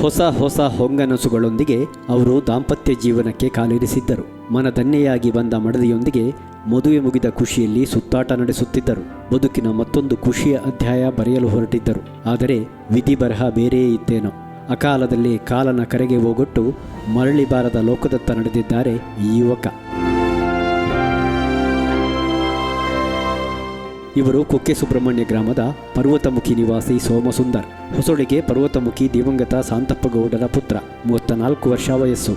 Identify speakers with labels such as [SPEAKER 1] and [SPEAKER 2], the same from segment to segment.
[SPEAKER 1] ಹೊಸ ಹೊಸ ಹೊಂಗನಸುಗಳೊಂದಿಗೆ ಅವರು ದಾಂಪತ್ಯ ಜೀವನಕ್ಕೆ ಕಾಲಿರಿಸಿದ್ದರು. ಮನದನ್ನೆಯಾಗಿ ಬಂದ ಮಡದಿಯೊಂದಿಗೆ ಮದುವೆ ಮುಗಿದ ಖುಷಿಯಲ್ಲಿ ಸುತ್ತಾಟ ನಡೆಸುತ್ತಿದ್ದರು. ಬದುಕಿನ ಮತ್ತೊಂದು ಖುಷಿಯ ಅಧ್ಯಾಯ ಬರೆಯಲು ಹೊರಟಿದ್ದರು. ಆದರೆ ವಿಧಿ ಬರಹ ಬೇರೆಯೇ ಇತ್ತೇನೋ. ಅಕಾಲದಲ್ಲಿ ಕಾಲನ ಕರೆಗೆ ಹೋಗೊಟ್ಟು ಮರಳಿ ಬಾರದ ಲೋಕದತ್ತ ನಡೆದಿದ್ದಾರೆ ಈ ಯುವಕ. ಇವರು ಕುಕ್ಕೆ ಸುಬ್ರಹ್ಮಣ್ಯ ಗ್ರಾಮದ ಪರ್ವತಮುಖಿ ನಿವಾಸಿ ಸೋಮಸುಂದರ್. ಹೊಸೊಳಿಗೆ ಪರ್ವತಮುಖಿ ದಿವಂಗತ ಸಾಂತಪ್ಪಗೌಡರ ಪುತ್ರ ಮೂವತ್ತ ನಾಲ್ಕು ವರ್ಷ ವಯಸ್ಸು.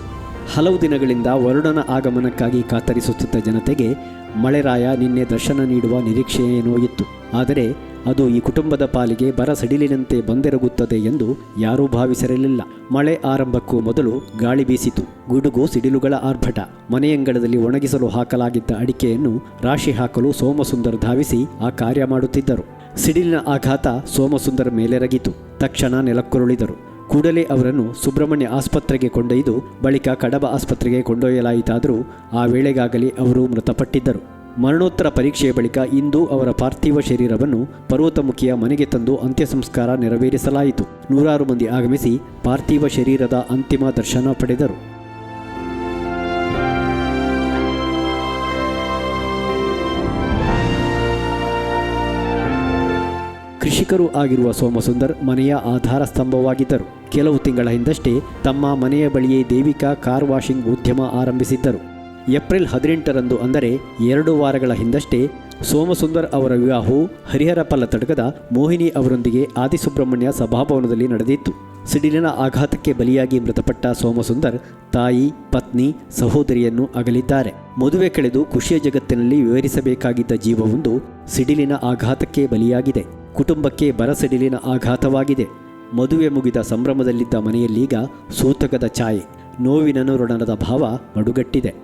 [SPEAKER 1] ಹಲವು ದಿನಗಳಿಂದ ವರುಣನ ಆಗಮನಕ್ಕಾಗಿ ಕಾತರಿಸುತ್ತಿದ್ದ ಜನತೆಗೆ ಮಳೆರಾಯ ನಿನ್ನೆ ದರ್ಶನ ನೀಡುವ ನಿರೀಕ್ಷೆಯೇನೋ ಇತ್ತು. ಆದರೆ ಅದು ಈ ಕುಟುಂಬದ ಪಾಲಿಗೆ ಬರ ಸಡಿಲಿನಂತೆ ಬಂದೆರಗುತ್ತದೆ ಎಂದು ಯಾರೂ ಭಾವಿಸಿರಲಿಲ್ಲ. ಮಳೆ ಆರಂಭಕ್ಕೂ ಮೊದಲು ಗಾಳಿ ಬೀಸಿತು. ಗುಡುಗು, ಸಿಡಿಲುಗಳ ಆರ್ಭಟ, ಮನೆಯಂಗಳದಲ್ಲಿ ಒಣಗಿಸಲು ಹಾಕಲಾಗಿದ್ದ ಅಡಿಕೆಯನ್ನು ರಾಶಿ ಹಾಕಲು ಸೋಮಸುಂದರ್ ಧಾವಿಸಿ ಆ ಕಾರ್ಯ ಮಾಡುತ್ತಿದ್ದರು. ಸಿಡಿಲಿನ ಆಘಾತ ಸೋಮಸುಂದರ್ ಮೇಲೆರಗಿತು. ತಕ್ಷಣ ನೆಲಕ್ಕುರುಳಿದರು. ಕೂಡಲೇ ಅವರನ್ನು ಸುಬ್ರಹ್ಮಣ್ಯ ಆಸ್ಪತ್ರೆಗೆ ಕೊಂಡೊಯ್ದು, ಬಳಿಕ ಕಡಬ ಆಸ್ಪತ್ರೆಗೆ ಕೊಂಡೊಯ್ಯಲಾಯಿತಾದರೂ ಆ ವೇಳೆಗಾಗಲೇ ಅವರು ಮೃತಪಟ್ಟಿದ್ದರು. ಮರಣೋತ್ತರ ಪರೀಕ್ಷೆಯ ಬಳಿಕ ಇಂದು ಅವರ ಪಾರ್ಥಿವ ಶರೀರವನ್ನು ಪರ್ವತಮುಖಿಯ ಮನೆಗೆ ತಂದು ಅಂತ್ಯ ಸಂಸ್ಕಾರ ನೆರವೇರಿಸಲಾಯಿತು. ನೂರಾರು ಮಂದಿ ಆಗಮಿಸಿ ಪಾರ್ಥಿವ ಶರೀರದ ಅಂತಿಮ ದರ್ಶನ ಪಡೆದರು. ಕೃಷಿಕರು ಆಗಿರುವ ಸೋಮಸುಂದರ್ ಮನೆಯ ಆಧಾರ ಸ್ತಂಭವಾಗಿದ್ದರು. ಕೆಲವು ತಿಂಗಳ ಹಿಂದಷ್ಟೇ ತಮ್ಮ ಮನೆಯ ಬಳಿಯೇ ದೇವಿಕಾ ಕಾರ್ ವಾಷಿಂಗ್ ಉದ್ಯಮ ಆರಂಭಿಸಿದ್ದರು. ಏಪ್ರಿಲ್ ಹದಿನೆಂಟರಂದು ಅಂದರೆ ಎರಡು ವಾರಗಳ ಹಿಂದಷ್ಟೇ ಸೋಮಸುಂದರ್ ಅವರ ವಿವಾಹವು ಹರಿಹರಪಲ್ಲ ತಡಕದ ಮೋಹಿನಿ ಅವರೊಂದಿಗೆ ಆದಿಸುಬ್ರಹ್ಮಣ್ಯ ಸಭಾಭವನದಲ್ಲಿ ನಡೆದಿತ್ತು. ಸಿಡಿಲಿನ ಆಘಾತಕ್ಕೆ ಬಲಿಯಾಗಿ ಮೃತಪಟ್ಟ ಸೋಮಸುಂದರ್ ತಾಯಿ, ಪತ್ನಿ, ಸಹೋದರಿಯನ್ನು ಅಗಲಿದ್ದಾರೆ. ಮದುವೆ ಕಳೆದು ಖುಷಿಯ ಜಗತ್ತಿನಲ್ಲಿ ವಿವರಿಸಬೇಕಾಗಿದ್ದ ಜೀವವೊಂದು ಸಿಡಿಲಿನ ಆಘಾತಕ್ಕೆ ಬಲಿಯಾಗಿದೆ. ಕುಟುಂಬಕ್ಕೆ ಬರ ಸಿಡಿಲಿನ ಆಘಾತವಾಗಿದೆ. ಮದುವೆ ಮುಗಿದ ಸಂಭ್ರಮದಲ್ಲಿದ್ದ ಮನೆಯಲ್ಲೀಗ ಸೂತಕದ ಛಾಯೆ ನೋವಿನನುರಣನದ ಭಾವ ಮಡುಗಟ್ಟಿದೆ.